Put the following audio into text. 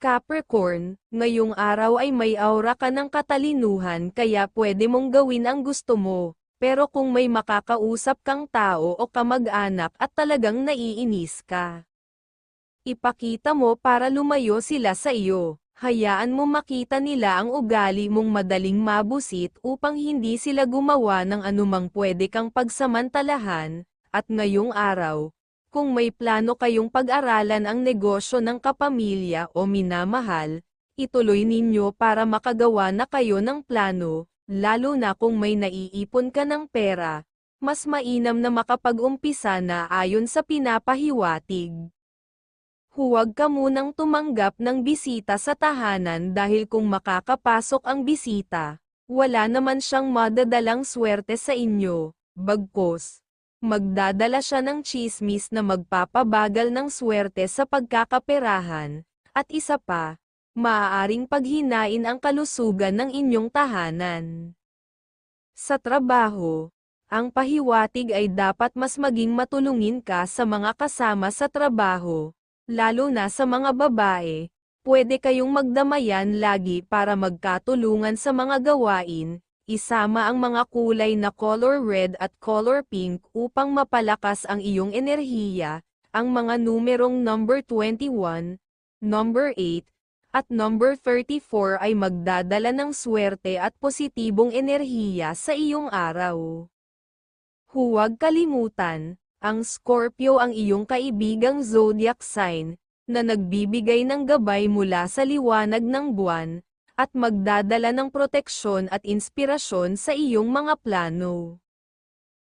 Capricorn, ngayong araw ay may aura ka ng katalinuhan kaya pwede mong gawin ang gusto mo. Pero kung may makakausap kang tao o kamag-anak at talagang naiinis ka, ipakita mo para lumayo sila sa iyo. Hayaan mo makita nila ang ugali mong madaling mabusit upang hindi sila gumawa ng anumang pwede kang pagsamantalahan, at ngayong araw, kung may plano kayong pag-aralan ang negosyo ng kapamilya o minamahal, ituloy ninyo para makagawa na kayo ng plano, lalo na kung may naiipon ka ng pera, mas mainam na makapag-umpisa na ayon sa pinapahiwatig. Huwag ka munang tumanggap ng bisita sa tahanan dahil kung makakapasok ang bisita, wala naman siyang madadalang swerte sa inyo, bagkos magdadala siya ng chismis na magpapabagal ng swerte sa pagkakaperahan, at isa pa, maaaring paghinain ang kalusugan ng inyong tahanan. Sa trabaho, ang pahiwatig ay dapat mas maging matulungin ka sa mga kasama sa trabaho, lalo na sa mga babae, pwede kayong magdamayan lagi para magkatulungan sa mga gawain, Isama ang mga kulay na color red at color pink upang mapalakas ang iyong enerhiya. Ang mga numerong number 21, number 8, at number 34 ay magdadala ng swerte at positibong enerhiya sa iyong araw. Huwag kalimutan, ang Scorpio ang iyong kaibigang zodiac sign, na nagbibigay ng gabay mula sa liwanag ng buwan, at magdadala ng proteksyon at inspirasyon sa iyong mga plano.